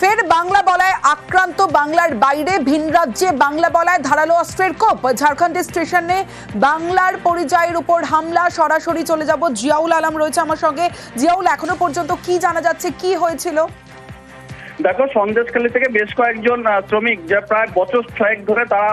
ফের বাংলা বলায় আক্রান্ত বাংলার বাইরে ভিন রাজ্যে বাংলা বলায় ধারালো অস্ত্রের কোপ। ঝাড়খণ্ডের স্টেশনে বাংলার পরিচয়ের উপর হামলা, সরাসরি চলে যাব জিয়াউল আলম রয়েছে আমার সঙ্গে। জিয়াউল, এখনও পর্যন্ত কি জানা যাচ্ছে? কি হয়েছিল? দেখো, সন্দেশখালী থেকে বেশ কয়েকজন শ্রমিক যা প্রায় বছর ছয়েক ধরে তারা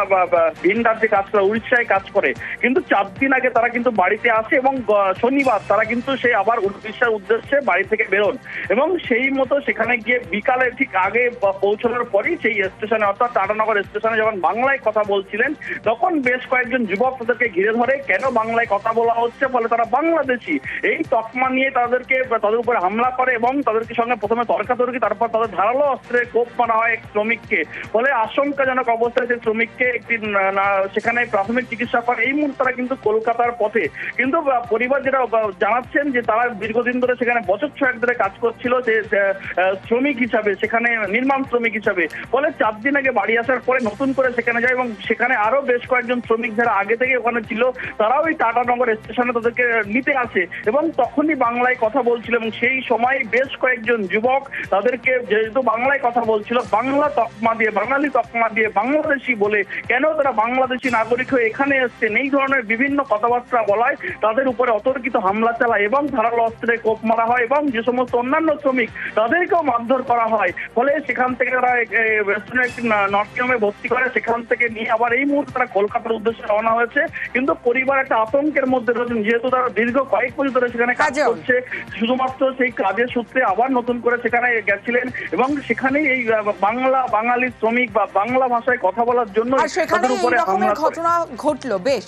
ভিন রাজ্যে কাজ করে উড়িষ্যায় কাজ করে, কিন্তু চার দিন আগে তারা কিন্তু বাড়িতে আসে এবং শনিবার তারা কিন্তু সেই আবার উড়িষ্যার উদ্দেশ্যে বাড়ি থেকে বেরোন। এবং সেই মতো সেখানে গিয়ে বিকালে ঠিক আগে পৌঁছানোর পরেই সেই স্টেশনে, অর্থাৎ টাটানগর স্টেশনে যখন বাংলায় কথা বলছিলেন, তখন বেশ কয়েকজন যুবক তাদেরকে ঘিরে ধরে, কেন বাংলায় কথা বলা হচ্ছে? ফলে তারা বাংলাদেশি। এই তকমা নিয়ে তাদেরকে তাদের উপরে হামলা করে এবং তাদেরকে সঙ্গে প্রথমে তর্কাতর্কি, তারপর তাদের ধারালো অস্ত্রে কোপ মারা হয় এক শ্রমিককে। ফলে আশঙ্কাজনক অবস্থায় সেই শ্রমিককে একটি সেখানে প্রাথমিক চিকিৎসা করে। এই মুহূর্তে তারা কিন্তু কলকাতার পথে। কিন্তু পরিবার যেটা জানাচ্ছেন যে তারা দীর্ঘদিন ধরে সেখানে বছর ছয়েক ধরে কাজ করছিল যে শ্রমিক হিসাবে, সেখানে নির্মাণ শ্রমিক হিসাবে। ফলে চার দিন আগে বাড়ি আসার পরে নতুন করে সেখানে যায় এবং সেখানে আরও বেশ কয়েকজন শ্রমিক যারা আগে থেকে ওখানে ছিল, তারাও ওই টাটানগর স্টেশনে তাদেরকে নিতে আসে। এবং তখনই বাংলায় কথা বলছিল এবং সেই সময় বেশ কয়েকজন যুবক তাদেরকে যেহেতু বাংলায় কথা বলছিল বাংলা তকমা দিয়ে বাঙালি তকমা দিয়ে বাংলাদেশি বলে কেন তারা বাংলাদেশি নাগরিক হয়ে এখানে এসছেন? এই ধরনের বিভিন্ন কথাবার্তা বলায় তাদের উপরে অতর্কিত হামলা চালায় এবং ধারালো অস্ত্রে কোপ মারা হয় এবং যে সমস্ত অন্যান্য শ্রমিক তাদেরকেও মারধর করা হয়। ফলে সেখান থেকে তারা নর্থিয়ামে ভর্তি করে সেখান থেকে নিয়ে আবার এই মুহূর্তে তারা কলকাতার উদ্দেশ্যে রওনা হয়েছে। কিন্তু পরিবার একটা আতঙ্কের মধ্যে রয়েছেন যেহেতু তারা দীর্ঘ কয়েক বছর ধরে সেখানে কাজ। করছে শুধুমাত্র সেই কাজের সূত্রে আবার নতুন করে সেখানে গেছিলেন এবং সেখানেই এই বাংলা বাঙালি শ্রমিক বা বাংলা ভাষায় কথা বলার জন্য সেখানে এই রকমের ঘটনা ঘটলো বেশ।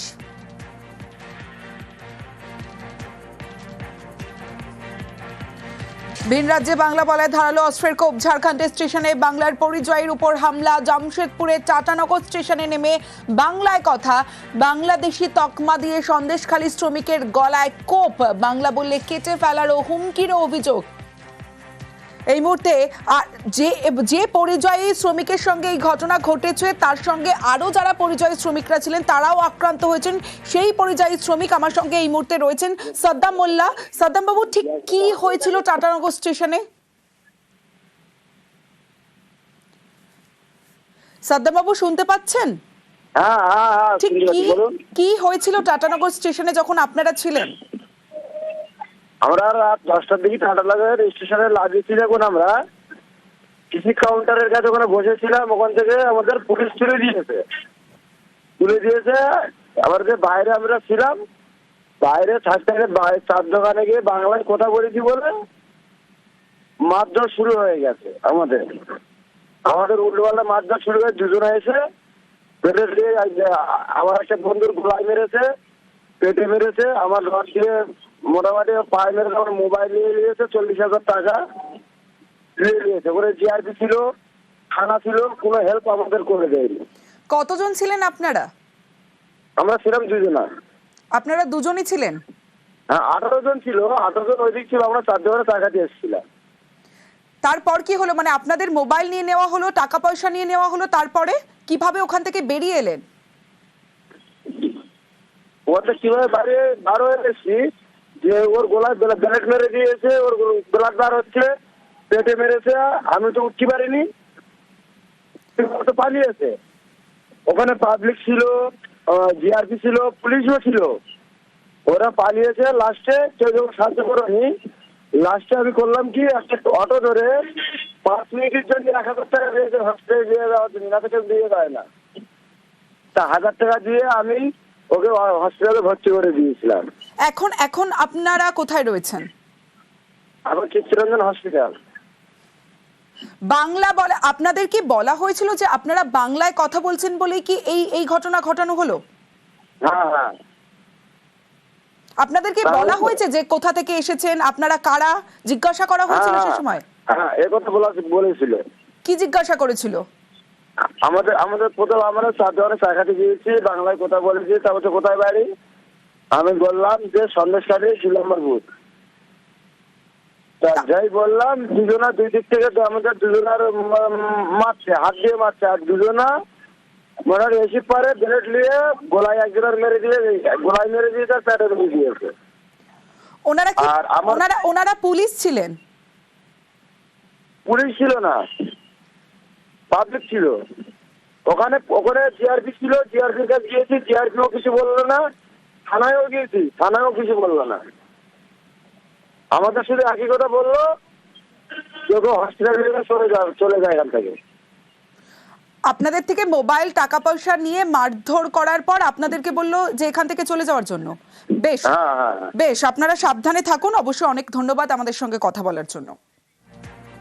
ভিন রাজ্যে বাংলা বলায় ধারালো অস্ত্রের কোপ ঝাড়খণ্ডের স্টেশনে বাংলার পরিচয়ের উপর হামলা জামশেদপুরের টাটানগর স্টেশনে নেমে বাংলায় কথা বাংলাদেশি তকমা দিয়ে সন্দেশখালী শ্রমিকের গলায় কোপ বাংলা বললে কেটে ফেলারও হুমকিরও অভিযোগ। এই মুহূর্তে যে যে পরিযায়ী শ্রমিকের সঙ্গে এই ঘটনা ঘটেছে তার সঙ্গে আরও যারা পরিযায়ী শ্রমিকরা ছিলেন তারাও আক্রান্ত হয়েছেন। সেই পরিযায়ী শ্রমিক আমার সঙ্গে এই মুহূর্তে রয়েছেন সাদ্দাম মোল্লা। সাদ্দাম বাবু ঠিক কি হয়েছিল টাটানগর স্টেশনে? সাদ্দাম বাবু শুনতে পাচ্ছেন? হ্যাঁ হ্যাঁ হ্যাঁ ঠিক কি কি হয়েছিল টাটানগর স্টেশনে যখন আপনারা ছিলেন? আমরা রাত দশটার দিকে টাটানগর স্টেশনে লাগিয়েছি যখন আমরা। কৃষি কাউন্টারের কাছে ওখানে বসেছিলাম, ওখান থেকে আমাদের পুলিশ তুলে দিয়েছে। তুলে দিয়েছে আবার যে বাইরে আমরা ছিলাম। বাইরে থাকতে বাইরে চার দোকানে গিয়ে বাংলায় কথা বলেছি বলে? মারধর শুরু হয়ে গেছে আমাদের। আমাদের উল্টোপাল্টা মারধর শুরু হয়ে দুজনে এসে পেটে দিয়ে আমার একটা বন্ধুর গোলায় মেরেছে, পেটে মেরেছে, আমার রড দিয়ে মোটামুটি মেরেছে আমার মোবাইল নিয়ে নিয়েছে চল্লিশ হাজার টাকা নিয়ে নিয়েছে। ওখানে জিআরপি ছিল থানা ছিল কোনো হেল্প আমাদের করে দেয়নি। কতজন ছিলেন আপনারা? আমরা ছিলাম দুজনা। আপনারা দুজনই ছিলেন? হ্যাঁ আঠারো জন ছিল আঠারো জন ওই দিক ছিল আমরা চার জনের টাকা দিয়ে এসেছিলাম। তারপর কি হলো? মানে আপনাদের মোবাইল নিয়ে নেওয়া হলো টাকা পয়সা নিয়ে নেওয়া হলো তারপরে কীভাবে ওখান থেকে বেরিয়ে এলেন? ওতে কীভাবে বাড়ি বার এসেছি। যে ওর গোলায় ব্যালেট মেরে দিয়েছে, ওর ব্লাড বার হচ্ছে, পেটে মেরেছে, আমি তো উঠতে পারিনি। তো পালিয়েছে। ওখানে পাবলিক ছিল জিআরপি ছিল, পুলিশও ছিল। ওরা পালিয়েছে লাস্টে কেউ যখন সাহায্য করেনি। লাস্টে আমি করলাম কি, একটা অটো ধরে পাঁচ মিনিটের জন্য এক হাজার টাকা দিয়েছে হসপিটালে দিয়ে দেওয়ার জন্য, না কেউ দিয়ে দেয় না। তা হাজার টাকা দিয়ে আমি ওকে হসপিটালে ভর্তি করে দিয়েছিলাম। এখন এখন আপনারা কোথায় রয়েছেন? আবার চিত্তরঞ্জন হসপিটাল। বাংলা বলে আপনাদের কি বলা হয়েছিল যে আপনারা বাংলায় কথা বলছেন বলেই কি এই এই ঘটনা ঘটানো হলো? হ্যাঁ হ্যাঁ। আপনাদেরকে বলা হয়েছে যে কোথা থেকে এসেছেন? আপনারা কারা? জিজ্ঞাসা করা হয়েছিল সে হ্যাঁ, সময়? হ্যাঁ এ কথা বলা বলেছিল। কি জিজ্ঞাসা করেছিল? আমাদের আমাদের প্রথম আমরা চার ধরনের গিয়েছি বাংলায় কথা বলেছি তারপর কোথায় বাড়ি? আমি বললাম যে সন্দেশকারী দু নম্বর বুথ। তা যাই বললাম দুজনা দুই দিক থেকে তো আমাদের দুজনার মারছে হাত দিয়ে মারছে আর দুজনা মনে এসি পারে ব্লেড নিয়ে গোলায় একজনের মেরে দিয়ে গোলায় মেরে দিয়ে তার প্যাটে মেরে দিয়েছে। ওনারা কি ওনারা ওনারা পুলিশ ছিলেন? পুলিশ ছিল না। পাবলিক ছিল। ওখানে ওখানে জিআরপি ছিল জিআরপির কাছে গিয়েছি জিআরপিও কিছু বলল না। থানায়ও গিয়েছি থানায়ও কিছু বলল না। আমাদের শুধু একই কথা বলল কেউ কেউ হসপিটালে চলে যায় চলে যায় এখান থেকে। আপনাদের থেকে মোবাইল টাকা পয়সা নিয়ে মারধর করার পর আপনাদেরকে বলল যে এখান থেকে চলে যাওয়ার জন্য। বেশ। হ্যাঁ হ্যাঁ হ্যাঁ। বেশ আপনারা সাবধানে থাকুন। অবশ্যই অনেক ধন্যবাদ আমাদের সঙ্গে কথা বলার জন্য।